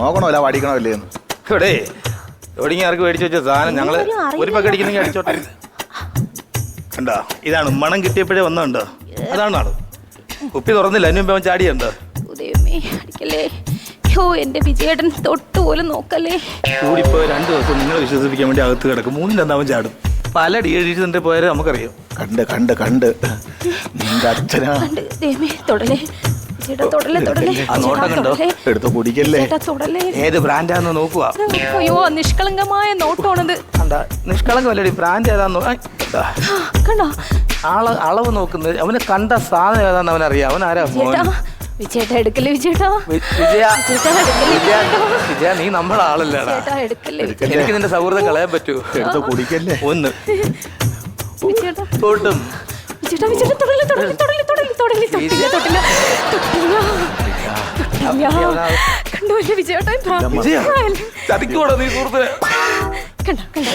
നോക്കണോ അല്ല പഠിക്കണോ അല്ലേ ഇവിടെ എവിടെയെങ്കിലും ആർക്ക് മേടിച്ചു വെച്ച സാധനം ഞങ്ങൾ ഒരു പക്ക അടിക്കുന്നെങ്കിൽ അടിച്ചോട്ടെ. കണ്ടോ? ഇതാണ് മണം കിട്ടിയപ്പോഴേ വന്നുണ്ടോ അതാണ് ആൾ കുപ്പി തുറന്നില്ല അതിന് മുമ്പ് അവൻ ചാടിയുണ്ടോ ദൈവമേ അടിക്കല്ലേ. യോ എന്റെ വിജയേട്ടൻ തൊട്ട് പോലും നോക്കല്ലേ. കൂടിപ്പോ രണ്ടു ദിവസം നിങ്ങളെ വിശ്വസിപ്പിക്കാൻ വേണ്ടി അകത്ത് കിടക്കും. അവൻ ചാടും. പല ഡീഡിന്റെ പോയാലും നമുക്കറിയാം. കണ്ട് കണ്ട് കണ്ട്. നിന്റെ അച്ഛനാ കണ്ട് ദൈവമേ തൊടലേ. വിജയേട്ടാ തൊടലേ തൊടലേ ആ നോട്ടം കണ്ടോ? തൊടലേ. എടുത്ത് കുടിക്കല്ലേ? ചേട്ടാ തൊടലേ ഏത് ബ്രാൻഡാന്ന് നോക്കുക അയ്യോ നിഷ്കളങ്കമായ നോട്ടാണത് എന്താ നിഷ്കളങ്കമല്ലേ ബ്രാൻഡ് ഏതാന്ന് നോ- ആ, ദാ. കണ്ടോ? ആള അളവ് നോക്കുന്നത് അവന് കണ്ട സാധനം ഏതാന്ന് അവനറിയാം. അവൻ ആരാ ചേട്ടാ വിജയേട്ടാ എടുക്കല്ലേ വിജയേട്ടാ വി- വിജയ ചേട്ടാ എടുക്കല്ലേ വിജയ വിജയ നീ നമ്മളെ ആളല്ലേടാ. ചേട്ടാ എടുക്കല്ലേ എനിക്ക് നിന്റെ സൗഹൃദം കളയാൻ പറ്റൂ. എടുത്ത് കുടിക്കല്ലേ? ഒന്ന്. വിജയേട്ടാ തൊട്ടും വിജയേട്ടാ വിജയേട്ടാ തൊടലേ തൊടലേ തൊടലേ തൊടലേ തൊടലേ തൊട്ടില്ല തൊട്ടില്ല. തൊട്ടില്ല. തൊട്ടില്ല. കണ്ടോ എന്റെ വിജയേട്ടാ ഇതാ. വിജയ. നീ സുഹൃത്തെ. കണ്ടോ കണ്ടോ.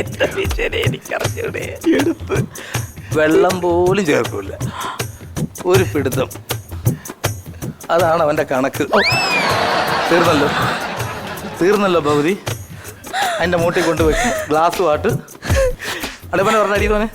എന്റെ വിജയനെ എനിക്കറിഞ്ഞൂടെ. എടുത്ത് വെള്ളം പോലും ചേർക്കൂല. ഒരു പിടുത്തം. അതാണ് അവന്റെ കണക്ക്. തീർന്നല്ലോ. തീർന്നല്ലോ ഭഗവതി അതിന്റെ മൂട്ടിൽ കൊണ്ടുപോയി ഗ്ലാസ് വാട്ട്. അടുപ്പനെ പറഞ്ഞ അടിയതോനെ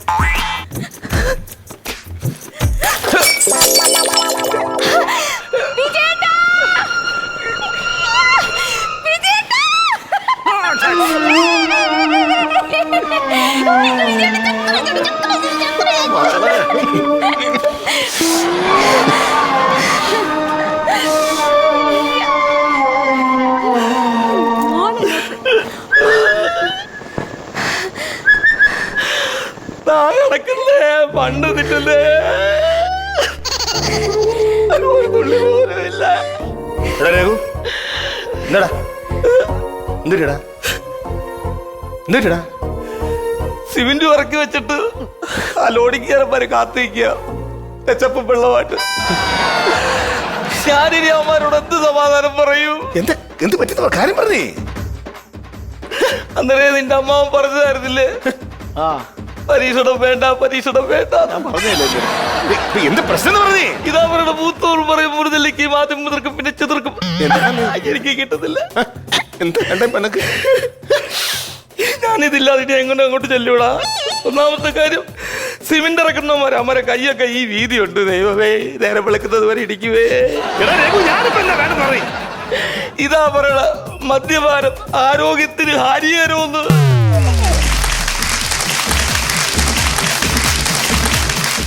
നടക്കുന്നേ പണ്ട് നിന്നിട്ടല്ലേ ഒരു തുള്ളി പോലും ഇല്ല. എടാ രഘു എന്താടാ എന്തിട്ടാ എന്തിട്ടാ സിമെന്റ് ഇറക്കി വെച്ചിട്ട് ആ ലോഡിങ് കയറന്മാര് കാത്തിരിക്കുക ടച്ചപ്പ് വെള്ളമായിട്ട് ഞാനിനി അവന്മാരോട് എന്ത് സമാധാനം പറയൂ? എന്ത് എന്ത് പറ്റുന്ന കാര്യം പറഞ്ഞേ. അന്നേരം നിന്റെ അമ്മാവൻ പറഞ്ഞതായിരുന്നില്ലേ ആ. പരീക്ഷണം വേണ്ട പരീക്ഷണം എന്ത് പ്രശ്നം എന്ന് പറഞ്ഞേ? ഇതാ അവരുടെ മൂത്തോർ പറയും മുറുതലേക്ക് ആദ്യം മുതിർക്കും പിന്നെ ചെതിർക്കും. എനിക്ക് കിട്ടത്തില്ല എന്താ കണ്ടേ പനക്ക് ഞാനിതില്ലാതെ ഇനി എങ്ങനെ അങ്ങോട്ട് ചെല്ലൂടാ? ഒന്നാമത്തെ കാര്യം സിമെന്റ് ഇറക്കുന്നവന്മാർ അമ്മരെ കൈയൊക്കെ ഈ വീതിയുണ്ട്. ദൈവമേ നേരെ വിളക്കുന്നത് വരെ ഇടിക്കുവേ. ഞാനിപ്പോ എന്താ പറയും? ഇതാ പറയണ മദ്യപാനം ആരോഗ്യത്തിന് ഹാനികരമെന്ന്.